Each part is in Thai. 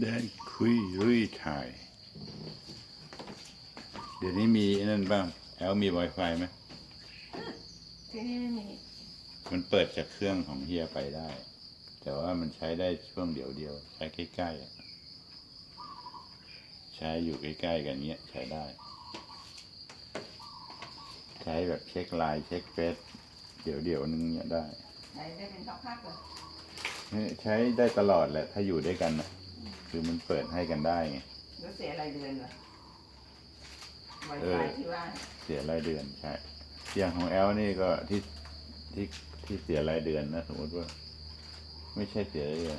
เดินคุยรุยถ่าย เดี๋ยวนี้มีไอ้นั่นบ้าง แอลมี Wi-Fi ไหมที่นี่ไม่มีมันเปิดจากเครื่องของเฮียไปได้ แต่ว่ามันใช้ได้ช่วงเดียวเดียวๆใช้ใกล้ๆอะใช้อยู่ใกล้ๆกันเนี้ยใช้ได้ ใช้แบบเช็คไลน์เช็คเฟซเดี๋ยวเดี๋ยวๆนึงเนี้ยได้ ใช้ได้เป็นพักๆเลย ใช้ได้ตลอดแหละถ้าอยู่ด้วยกันนะ คือมันเปิดให้กันได้ไงแล้วเสียรายเดือนเหรอไวเอไฟอที่ว่าเสียรายเดือนใช่อย่างของแอลนี่ก็ที่ที่ที่เสียรายเดือนนะสมมติว่า ไม่ใช่เสียรายเดือน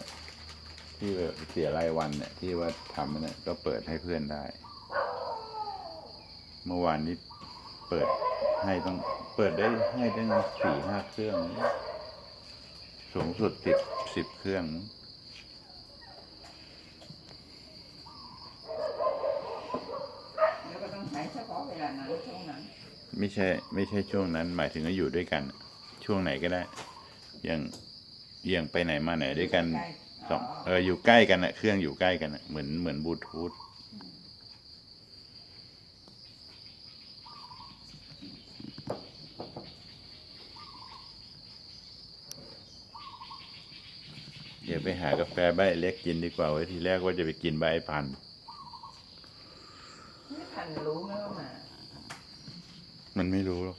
ที่แบบเสียรายวันเนี่ย ที่ว่าทำเนี่ยก็เปิดให้เพื่อนได้ เมื่อวานนี้เปิดให้ต้องเปิดได้ให้ตั้งสี่ห้าเครื่อง สูงสุดสิบสิบเครื่อง แล้วก็ต้องใช้เฉพาะเวลานั้นช่วงนั้น ไม่ใช่ไม่ใช่ช่วงนั้น หมายถึงว่าอยู่ด้วยกัน ช่วงไหนก็ได้ อย่างอย่างไปไหนมาไหนด้วยกันสองเอออยู่ใกล้กันอะเครื่องอยู่ใกล้กันอะเหมือนเหมือนบลูทูธเดี๋ยวไปหากาแฟใบเล็กกินดีกว่าไว้ทีแรกว่าจะไปกินใบพันธุ์ไม่ทันรู้ไหมว่ามา มันไม่รู้หรอก